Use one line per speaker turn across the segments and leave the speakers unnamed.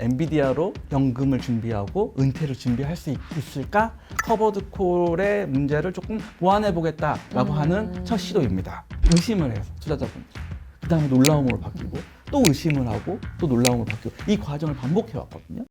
엔비디아로 연금을 준비하고 은퇴를 준비할 수 있, 을까 커버드 콜의 문제를 조금 보완해 보겠다라고
음.
하는 첫 시도입니다. 의심을 해서 투자자분들. 그 다음에 놀라움으로 바뀌고 또 의심을 하고 또 놀라움으로 바뀌고 이 과정을 반복해 왔거든요.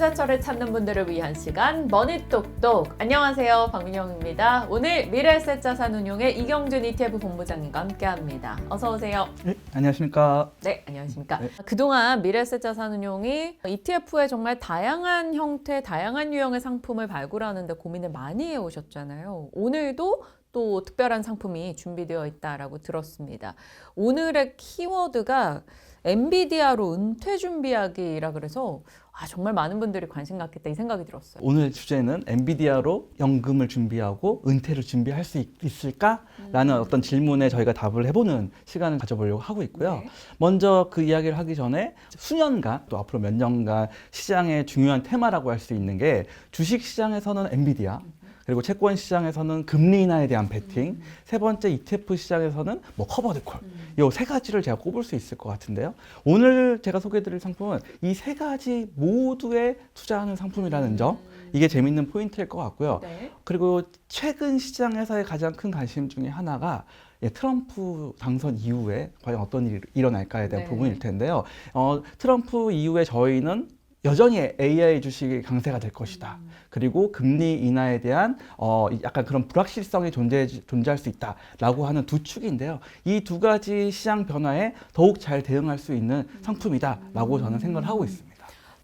투자처를 찾는 분들을 위한 시간 머니똑똑 안녕하세요. 박민영입니다. 오늘 미래에셋 자산운용의 이경준 ETF 본부장님과 함께합니다. 어서 오세요.
네, 안녕하십니까.
네 안녕하십니까?
네.
그동안 미래에셋 자산운용이 ETF에 정말 다양한 형태 다양한 유형의 상품을 발굴하는데 고민을 많이 해오셨잖아요. 오늘도 또 특별한 상품이 준비되어 있다라고 들었습니다. 오늘의 키워드가 엔비디아로 은퇴 준비하기라 그래서 아 정말 많은 분들이 관심 갖겠다 이 생각이 들었어요.
오늘 주제는 엔비디아로 연금을 준비하고 은퇴를 준비할 수 있, 을까 라는 어떤 질문에 저희가 답을 해보는 시간을 가져보려고 하고 있고요.
네.
먼저 그 이야기를 하기 전에 수년간 또 앞으로 몇 년간 시장의 중요한 테마라고 할 수 있는 게 주식 시장에서는 엔비디아 그리고 채권 시장에서는 금리 인하에 대한 베팅 세 번째 ETF 시장에서는 뭐 커버드 콜요세 가지를 제가 꼽을 수 있을 것 같은데요. 오늘 제가 소개해드릴 상품은 이 세 가지 모두에 투자하는 상품이라는 점 이게 재밌는 포인트일 것 같고요.
네.
그리고 최근 시장에서의 가장 큰 관심 중에 하나가 예, 트럼프 당선 이후에 과연 어떤 일이 일어날까에 대한
네.
부분일 텐데요. 어, 트럼프 이후에 저희는 여전히 AI 주식이 강세가 될 것이다. 그리고 금리 인하에 대한 어, 약간 그런 불확실성이 존재, 존재할 수 있다라고 하는 두 축인데요. 이 두 가지 시장 변화에 더욱 잘 대응할 수 있는 상품이다라고 저는 생각을 하고 있습니다.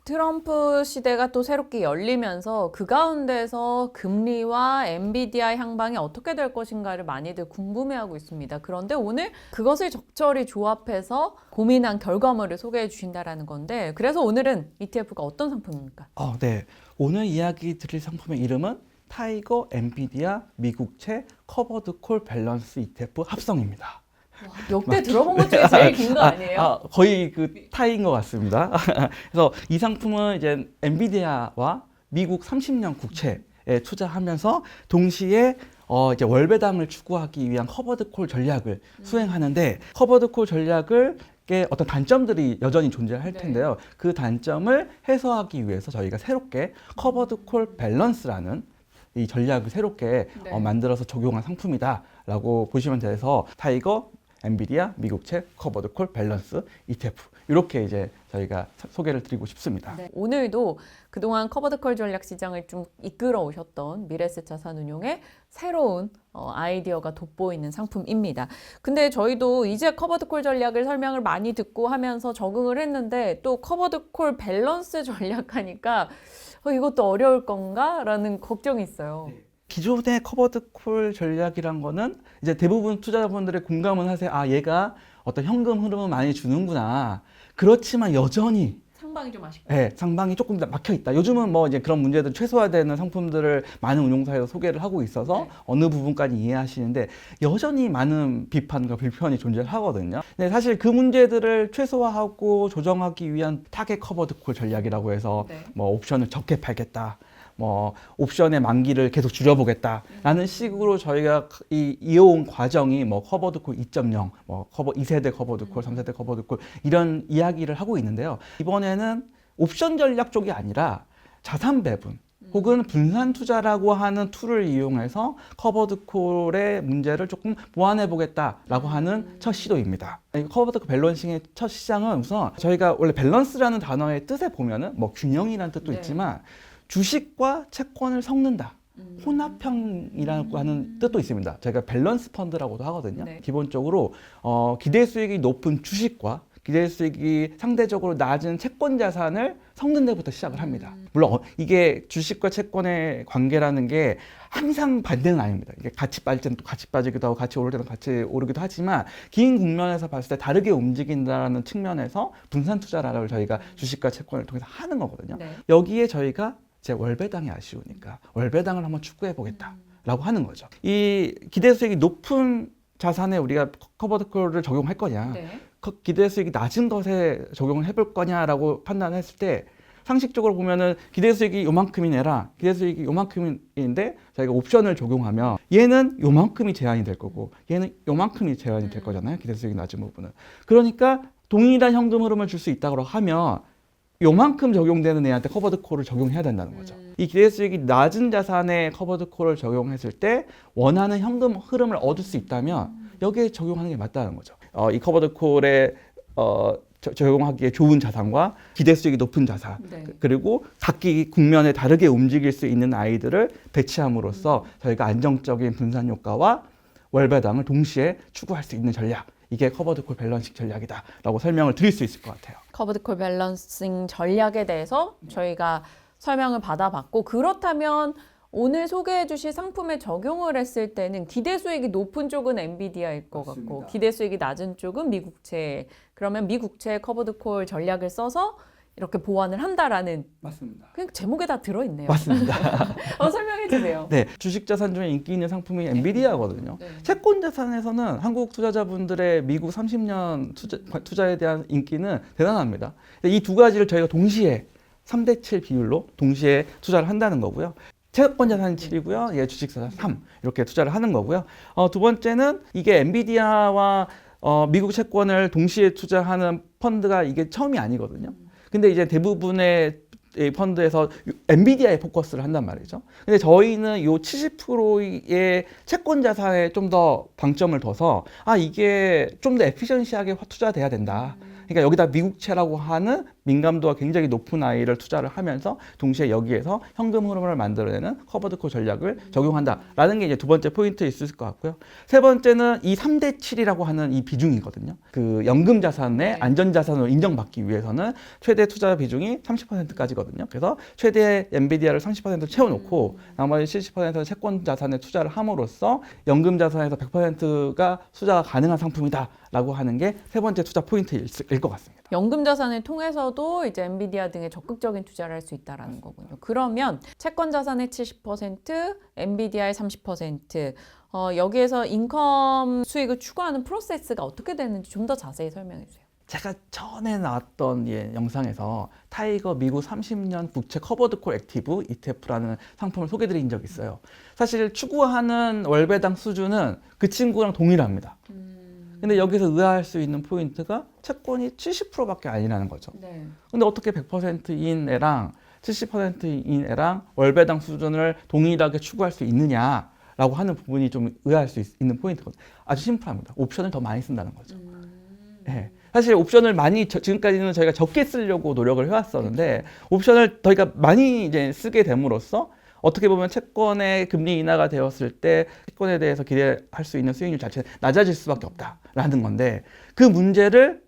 트럼프 시대가 또 새롭게 열리면서 그 가운데서 금리와 엔비디아 향방이 어떻게 될 것인가를 많이들 궁금해하고 있습니다. 그런데 오늘 그것을 적절히 조합해서 고민한 결과물을 소개해 주신다라는 건데 그래서 오늘은 ETF가 어떤 상품입니까?
어, 네. 오늘 이야기 드릴 상품의 이름은 타이거 엔비디아 미국채 커버드 콜 밸런스 ETF 합성입니다.
역대 들어본 것 중에 제일 긴 거 아니에요?
아, 거의 그 타이인 것 같습니다. 그래서 이 상품은 이제 엔비디아와 미국 30년 국채에 투자하면서 동시에 어 이제 월배당을 추구하기 위한 커버드 콜 전략을 수행하는데 커버드 콜 전략을 게 어떤 단점들이 여전히 존재할
네.
텐데요. 그 단점을 해소하기 위해서 저희가 새롭게 커버드 콜 밸런스라는 이 전략을 새롭게
네.
어, 만들어서 적용한 상품이다라고 보시면 돼서 타이거, 엔비디아, 미국채, 커버드 콜 밸런스 ETF 이렇게 이제 저희가 사- 소개를 드리고 싶습니다.
네. 오늘도 그동안 커버드컬 전략 시장을 좀 이끌어 오셨던 미래세 자산운용의 새로운 어, 아이디어가 돋보이는 상품입니다. 근데 저희도 이제 커버드콜 전략을 설명을 많이 듣고 하면서 적응을 했는데 또 커버드콜 밸런스 전략하니까 어, 이것도 어려울 건가? 라는 걱정이 있어요.
기존의 커버드 콜 전략이란 거는 이제 대부분 투자자분들의 공감은 하세요. 아, 얘가 어떤 현금 흐름을 많이 주는구나. 그렇지만 여전히
상방이 좀 아쉽고.
예, 상방이 조금 더 막혀 있다. 요즘은 뭐 이제 그런 문제들 최소화되는 상품들을 많은 운용사에서 소개를 하고 있어서
네.
어느 부분까지 이해하시는데 여전히 많은 비판과 불편이 존재하거든요. 근데 사실 그 문제들을 최소화하고 조정하기 위한 타겟 커버드 콜 전략이라고 해서
네.
뭐 옵션을 적게 팔겠다. 뭐 옵션의 만기를 계속 줄여보겠다라는 식으로 저희가 이 이어온 과정이 뭐 커버드 콜 2.0, 뭐 커버 2세대 커버드 콜, 3세대 커버드 콜 이런 이야기를 하고 있는데요. 이번에는 옵션 전략 쪽이 아니라 자산 배분 혹은 분산 투자라고 하는 툴을 이용해서 커버드 콜의 문제를 조금 보완해 보겠다라고 하는 첫 시도입니다. 이 커버드 콜 밸런싱의 첫 시장은 우선 저희가 원래 밸런스라는 단어의 뜻에 보면은 뭐 균형이라는 뜻도
네.
있지만 주식과 채권을 섞는다.
음.
혼합형이라고 하는 뜻도 있습니다. 저희가 밸런스 펀드라고도 하거든요.
네.
기본적으로 어, 기대 수익이 높은 주식과 기대 수익이 상대적으로 낮은 채권 자산을 섞는 데부터 시작을 합니다.
음.
물론 어, 이게 주식과 채권의 관계라는 게 항상 반대는 아닙니다. 이게 같이 빠질 때는 또 같이 빠지기도 하고 같이 오를 때는 같이 오르기도 하지만 긴 국면에서 봤을 때 다르게 움직인다는 측면에서 분산 투자라를 저희가 주식과 채권을 통해서 하는 거거든요.
네.
여기에 저희가 이 제 월배당이 아쉬우니까 월배당을 한번 추구해 보겠다라고 하는 거죠. 이 기대 수익이 높은 자산에 우리가 커버드 콜을 적용할 거냐,
네.
그 기대 수익이 낮은 것에 적용을 해볼 거냐라고 판단했을 때 상식적으로 보면은 기대 수익이 요만큼이네라 기대 수익이 요만큼인데 저희가 옵션을 적용하면 얘는 요만큼이 제한이 될 거고 얘는 요만큼이 제한이 될 거잖아요. 기대 수익이 낮은 부분은. 그러니까 동일한 현금 흐름을 줄 수 있다고 하면 요만큼 적용되는 애한테 커버드 콜을 적용해야 된다는 거죠. 이 기대 수익이 낮은 자산에 커버드 콜을 적용했을 때 원하는 현금 흐름을 얻을 수 있다면 여기에 적용하는 게 맞다는 거죠. 어, 이 커버드 콜에 어, 저- 적용하기에 좋은 자산과 기대 수익이 높은 자산
네.
그리고 각기 국면에 다르게 움직일 수 있는 아이들을 배치함으로써 저희가 안정적인 분산 효과와 월배당을 동시에 추구할 수 있는 전략 이게 커버드 콜 밸런싱 전략이다라고 설명을 드릴 수 있을 것 같아요.
커브드콜 밸런싱 전략에 대해서 저희가 설명을 받아봤고 그렇다면 오늘 소개해 주실 상품에 적용을 했을 때는 기대 수익이 높은 쪽은 엔비디아일 것 같고
맞습니다.
기대 수익이 낮은 쪽은 미국채 그러면 미국채 커브드콜 전략을 써서 이렇게 보완을 한다라는
맞습니다.
그냥 제목에 다 들어있네요.
맞습니다.
어, 설명해 주세요.
네, 주식 자산 중에 인기 있는 상품이 엔비디아거든요.
네.
채권 자산에서는 한국 투자자분들의 미국 30년 투자, 투자 에 대한 인기는 대단합니다. 이 두 가지를 저희가 동시에 3대 7 비율로 동시에 투자를 한다는 거고요. 채권 자산이 7이고요. 예, 주식 자산 3 이렇게 투자를 하는 거고요. 어, 두 번째는 이게 엔비디아와 어, 미국 채권을 동시에 투자하는 펀드가 이게 처음이 아니거든요. 근데 이제 대부분의 이 펀드에서 엔비디아에 포커스를 한단 말이죠. 근데 저희는 요 70%의 채권 자산에 좀 더 방점을 둬서 아 이게 좀 더 에피션시하게 화- 투자돼야 된다. 그러니까 여기다 미국채라고 하는 민감도가 굉장히 높은 아이를 투자를 하면서 동시에 여기에서 현금 흐름을 만들어내는 커버드코 전략을 적용한다라는 게 이제 두 번째 포인트 있을 것 같고요. 세 번째는 이 3대 7이라고 하는 이 비중이거든요. 그 연금 자산의 안전 자산으로 인정받기 위해서는 최대 투자 비중이 30%까지거든요. 그래서 최대 엔비디아를 30% 채워놓고 나머지 70%는 채권 자산에 투자를 함으로써 연금 자산에서 100%가 투자가 가능한 상품이다라고 하는 게 세 번째 투자 포인트일 것 같습니다.
연금 자산을 통해서도 이제 엔비디아 등에 적극적인 투자를 할 수 있다라는 거군요. 그러면 채권 자산의 70%, 엔비디아의 30%, 어, 여기에서 인컴 수익을 추구하는 프로세스가 어떻게 되는지 좀 더 자세히 설명해 주세요.
제가 전에 나왔던 예, 영상에서 타이거 미국 30년 국채 커버드 콜 액티브 ETF라는 상품을 소개드린 적이 있어요. 사실 추구하는 월배당 수준은 그 친구랑 동일합니다. 근데 여기서 의아할 수 있는 포인트가 채권이 70%밖에 아니라는 거죠.
네.
근데 어떻게 100%인 애랑 70%인 애랑 월배당 수준을 동일하게 추구할 수 있느냐라고 하는 부분이 좀 의아할 수 있, 는 포인트거든요. 아주 심플합니다. 옵션을 더 많이 쓴다는 거죠. 예. 사실 옵션을 많이 저- 지금까지는 저희가 적게 쓰려고 노력을 해왔었는데 옵션을 저희가 많이 이제 쓰게 됨으로써 어떻게 보면 채권의 금리 인하가 되었을 때 채권에 대해서 기대할 수 있는 수익률 자체가 낮아질 수밖에 없다라는 건데 그 문제를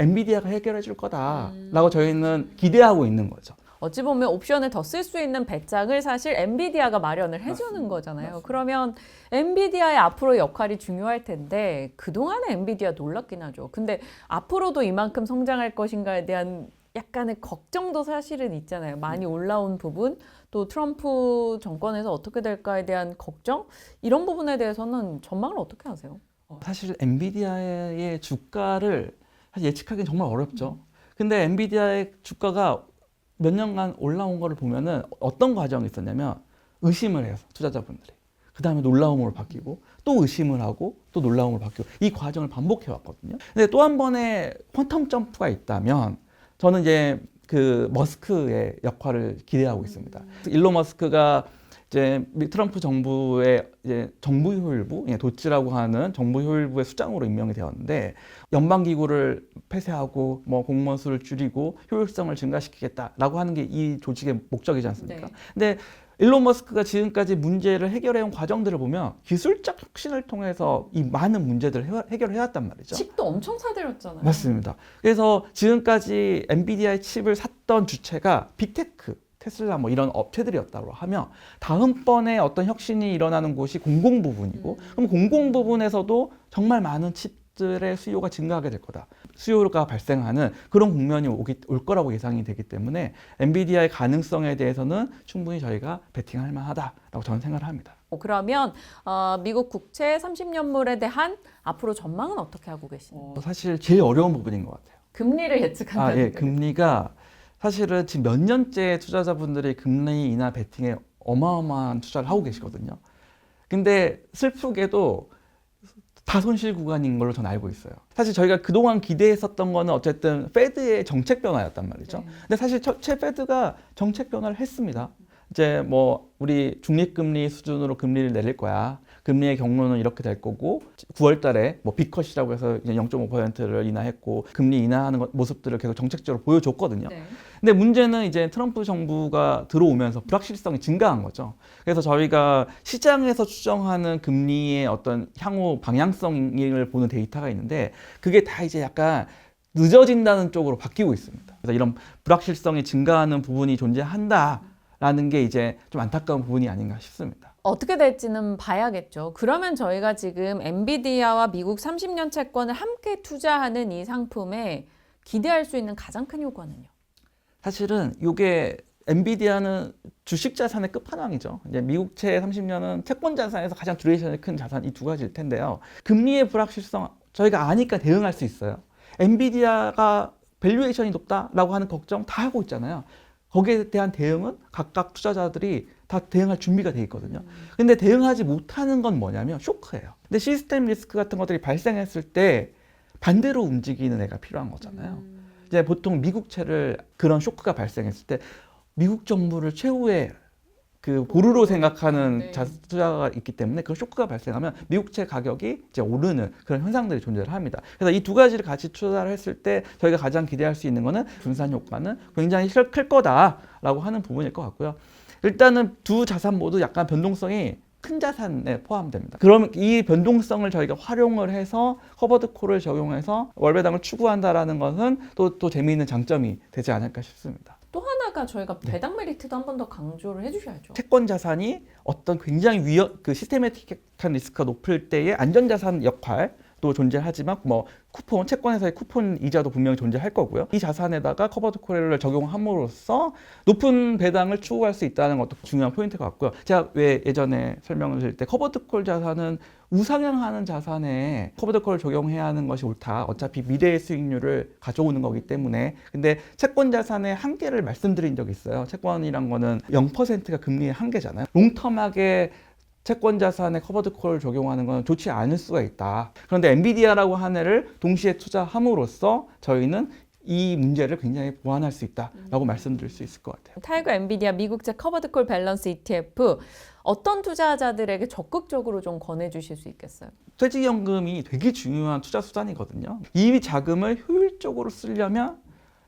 엔비디아가 해결해 줄 거다라고 저희는 기대하고 있는 거죠.
어찌 보면 옵션을 더 쓸 수 있는 배짱을 사실 엔비디아가 마련을 해주는
맞습니다.
거잖아요.
맞습니다.
그러면 엔비디아의 앞으로 역할이 중요할 텐데 그동안에 엔비디아 놀랐긴 하죠. 근데 앞으로도 이만큼 성장할 것인가에 대한 약간의 걱정도 사실은 있잖아요. 많이 올라온 부분, 또 트럼프 정권에서 어떻게 될까에 대한 걱정 이런 부분에 대해서는 전망을 어떻게 하세요?
사실 엔비디아의 주가를 사실 예측하기는 정말 어렵죠. 근데 엔비디아의 주가가 몇 년간 올라온 거를 보면은 어떤 과정이 있었냐면 의심을 해요 투자자분들이. 그 다음에 놀라움으로 바뀌고 또 의심을 하고 또 놀라움으로 바뀌고 이 과정을 반복해 왔거든요. 근데 또 한 번의 퀀텀 점프가 있다면 저는 이제 그 머스크의 역할을 기대하고 있습니다. 일론 머스크가 이제 미- 트럼프 정부의 이제 정부 효율부, 예, 도치라고 하는 정부 효율부의 수장으로 임명이 되었는데 연방 기구를 폐쇄하고 뭐 공무원 수를 줄이고 효율성을 증가시키겠다라고 하는 게 이 조직의 목적이지 않습니까?
네.
근데 일론 머스크가 지금까지 문제를 해결해온 과정들을 보면 기술적 혁신을 통해서 이 많은 문제들을 해- 해결해왔단 말이죠.
칩도 엄청 사들였잖아요.
맞습니다. 그래서 지금까지 엔비디아의 칩을 샀던 주체가 빅테크, 테슬라 뭐 이런 업체들이었다고 하면 다음번에 어떤 혁신이 일어나는 곳이 공공 부분이고 그럼 공공 부분에서도 정말 많은 칩 들의 수요가 증가하게 될 거다. 수요가 발생하는 그런 국면이 오기, 올 거라고 예상이 되기 때문에 엔비디아의 가능성에 대해서는 충분히 저희가 베팅할 만하다라고 저는 생각을 합니다.
어, 그러면 어, 미국 국채 30년물에 대한 앞으로 전망은 어떻게 하고 계시나요?
어, 사실 제일 어려운 부분인 것 같아요.
금리를 예측한다는
아, 예,
거.
금리가 사실은 지금 몇 년째 투자자분들이 금리 인하 베팅에 어마어마한 투자를 하고 계시거든요. 근데 슬프게도 다 손실 구간인 걸로 저는 알고 있어요. 사실 저희가 그동안 기대했었던 거는 어쨌든 페드의 정책 변화였단 말이죠.
네.
근데 사실 첫- 최 페드가 정책 변화를 했습니다. 이제 뭐 우리 중립금리 수준으로 금리를 내릴 거야. 금리의 경로는 이렇게 될 거고 9월 달에 뭐 빅컷이라고 해서 이제 0.5%를 인하했고 금리 인하하는 것- 모습들을 계속 정책적으로 보여줬거든요.
네.
근데 문제는 이제 트럼프 정부가 들어오면서 불확실성이 증가한 거죠. 그래서 저희가 시장에서 추정하는 금리의 어떤 향후 방향성을 보는 데이터가 있는데 그게 다 이제 약간 늦어진다는 쪽으로 바뀌고 있습니다. 그래서 이런 불확실성이 증가하는 부분이 존재한다 라는 게 이제 좀 안타까운 부분이 아닌가 싶습니다.
어떻게 될지는 봐야겠죠. 그러면 저희가 지금 엔비디아와 미국 30년 채권을 함께 투자하는 이 상품에 기대할 수 있는 가장 큰 효과는요.
사실은 이게 엔비디아는 주식 자산의 끝판왕이죠. 이제 미국채 30년은 채권 자산에서 가장 듀레이션이 큰 자산 이 두 가지일 텐데요. 금리의 불확실성 저희가 아니까 대응할 수 있어요. 엔비디아가 밸류에이션이 높다라고 하는 걱정 다 하고 있잖아요. 거기에 대한 대응은 각각 투자자들이 다 대응할 준비가 돼 있거든요. 근데 대응하지 못하는 건 뭐냐면 쇼크예요. 근데 시스템 리스크 같은 것들이 발생했을 때 반대로 움직이는 애가 필요한 거잖아요. 이제 보통 미국채를 그런 쇼크가 발생했을 때 미국 정부를 최후의 그 보루로 생각하는
네.
자, 투자가 있기 때문에 그 쇼크가 발생하면 미국채 가격이 이제 오르는 그런 현상들이 존재를 합니다. 그래서 이 두 가지를 같이 투자를 했을 때 저희가 가장 기대할 수 있는 거는 분산 효과는 굉장히 클, 클 거다라고 하는 부분일 것 같고요. 일단은 두 자산 모두 약간 변동성이 큰 자산에 포함됩니다. 그럼 이 변동성을 저희가 활용을 해서 커버드 콜을 적용해서 월배당을 추구한다라는 것은 또, 또 재미있는 장점이 되지 않을까 싶습니다.
또 하나가 저희가 배당 메리트도 한 번 더 강조를 해주셔야죠.
채권 자산이 어떤 굉장히 위험 그 시스테매틱한 리스크가 높을 때의 안전 자산 역할 도 존재하지만 뭐 쿠폰 채권에서의 쿠폰 이자도 분명히 존재할 거고요. 이 자산에다가 커버드 콜을 적용함으로써 높은 배당을 추구할 수 있다는 것도 중요한 포인트 같고요. 제가 왜 예전에 설명을 드릴 때 커버드 콜 자산은 우상향하는 자산에 커버드 콜을 적용해야 하는 것이 옳다. 어차피 미래의 수익률을 가져오는 거기 때문에. 근데 채권 자산의 한계를 말씀드린 적이 있어요. 채권이란 거는 0%가 금리의 한계잖아요. 롱텀하게 채권 자산에 커버드 콜을 적용하는 건 좋지 않을 수가 있다. 그런데 엔비디아라고 한 애를 동시에 투자함으로써 저희는 이 문제를 굉장히 보완할 수 있다라고 말씀드릴 수 있을 것 같아요.
타이거 엔비디아 미국채 커버드콜 밸런스 ETF 어떤 투자자들에게 적극적으로 좀 권해주실 수 있겠어요?
퇴직연금이 되게 중요한 투자 수단이거든요. 이 자금을 효율적으로 쓰려면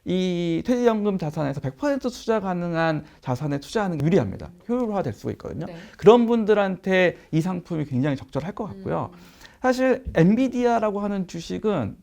이 퇴직연금 자산에서 100% 투자 가능한 자산에 투자하는 게 유리합니다. 효율화 될 수가 있거든요.
네.
그런 분들한테 이 상품이 굉장히 적절할 것 같고요. 사실 엔비디아라고 하는 주식은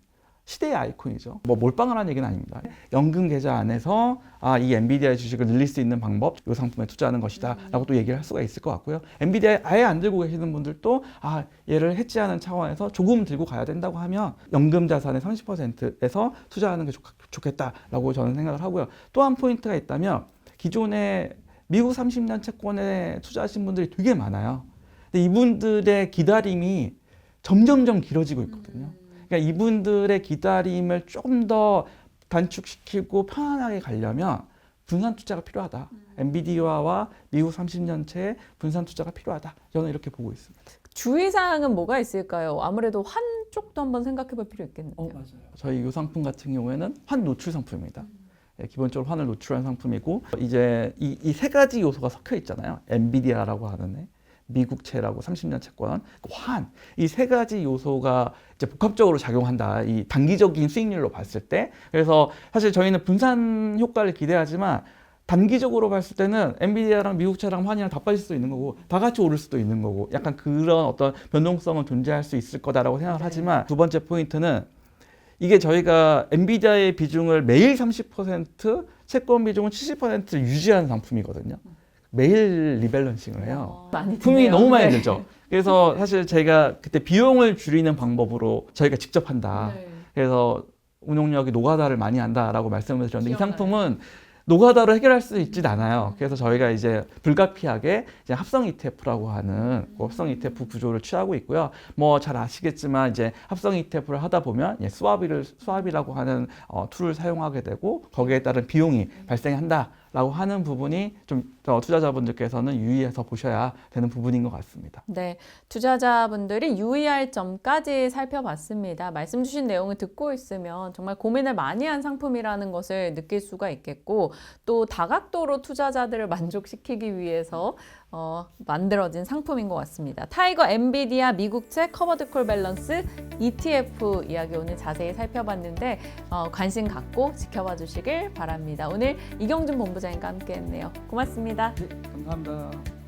시대의 아이콘이죠. 뭐 몰빵을 한 얘기는 아닙니다. 연금 계좌 안에서 아, 이 엔비디아의 주식을 늘릴 수 있는 방법, 이 상품에 투자하는 것이다 라고 또 얘기를 할 수가 있을 것 같고요. 엔비디아 아예 안 들고 계시는 분들도 아, 얘를 해지하는 차원에서 조금 들고 가야 된다고 하면 연금 자산의 30%에서 투자하는 게 좋, 좋겠다라고 저는 생각을 하고요. 또 한 포인트가 있다면 기존에 미국 30년 채권에 투자하신 분들이 되게 많아요. 근데 이분들의 기다림이 점점점 길어지고 있거든요. 그러니까 이분들의 기다림을 좀더 단축시키고 편안하게 가려면 분산 투자가 필요하다. 엔비디아와 미국 30년채의 분산 투자가 필요하다. 저는 이렇게 보고 있습니다.
주의사항은 뭐가 있을까요? 아무래도 한 쪽도 한번 생각해 볼 필요 있겠네요.
맞아요. 저희 이 상품 같은 경우에는 환 노출 상품입니다. 예, 기본적으로 환을 노출한 상품이고 이제 이 세 가지 요소가 섞여 있잖아요. 엔비디아라고 하는 애, 미국채라고 30년 채권, 환. 이 세 가지 요소가 이제 복합적으로 작용한다. 이 단기적인 수익률로 봤을 때. 그래서 사실 저희는 분산 효과를 기대하지만 단기적으로 봤을 때는 엔비디아랑 미국채랑 환이랑 다 빠질 수도 있는 거고 다 같이 오를 수도 있는 거고 약간 그런 어떤 변동성은 존재할 수 있을 거다라고 생각을 하지만 두 번째 포인트는 이게 저희가 엔비디아의 비중을 매일 30% 채권 비중은 70%를 유지하는 상품이거든요. 매일 리밸런싱을 해요.
어, 많이
품이
드네요.
너무 많이
네.
들죠. 그래서 사실 제가 그때 비용을 줄이는 방법으로 저희가 직접 한다.
네.
그래서 운용력이 노가다를 많이 한다라고 말씀을 드렸는데 이
기억나요.
상품은 노가다로 해결할 수 있진 않아요. 그래서 저희가 이제 불가피하게 이제 합성 ETF라고 하는 그 합성 ETF 구조를 취하고 있고요. 뭐 잘 아시겠지만 이제 합성 ETF를 하다 보면 예, 스와비를 스와비라고 하는 어, 툴을 사용하게 되고 거기에 따른 비용이 발생한다 라고 하는 부분이 좀 어, 투자자분들께서는 유의해서 보셔야 되는 부분인 것 같습니다.
네, 투자자분들이 유의할 점까지 살펴봤습니다. 말씀 주신 내용을 듣고 있으면 정말 고민을 많이 한 상품이라는 것을 느낄 수가 있겠고 또 다각도로 투자자들을 만족시키기 위해서 어, 만들어진 상품인 것 같습니다. 타이거 엔비디아 미국채 커버드 콜 밸런스 ETF 이야기 오늘 자세히 살펴봤는데 어, 관심 갖고 지켜봐 주시길 바랍니다. 오늘 이경준 본부 장님과 함께했네요. 고맙습니다.
감사합니다.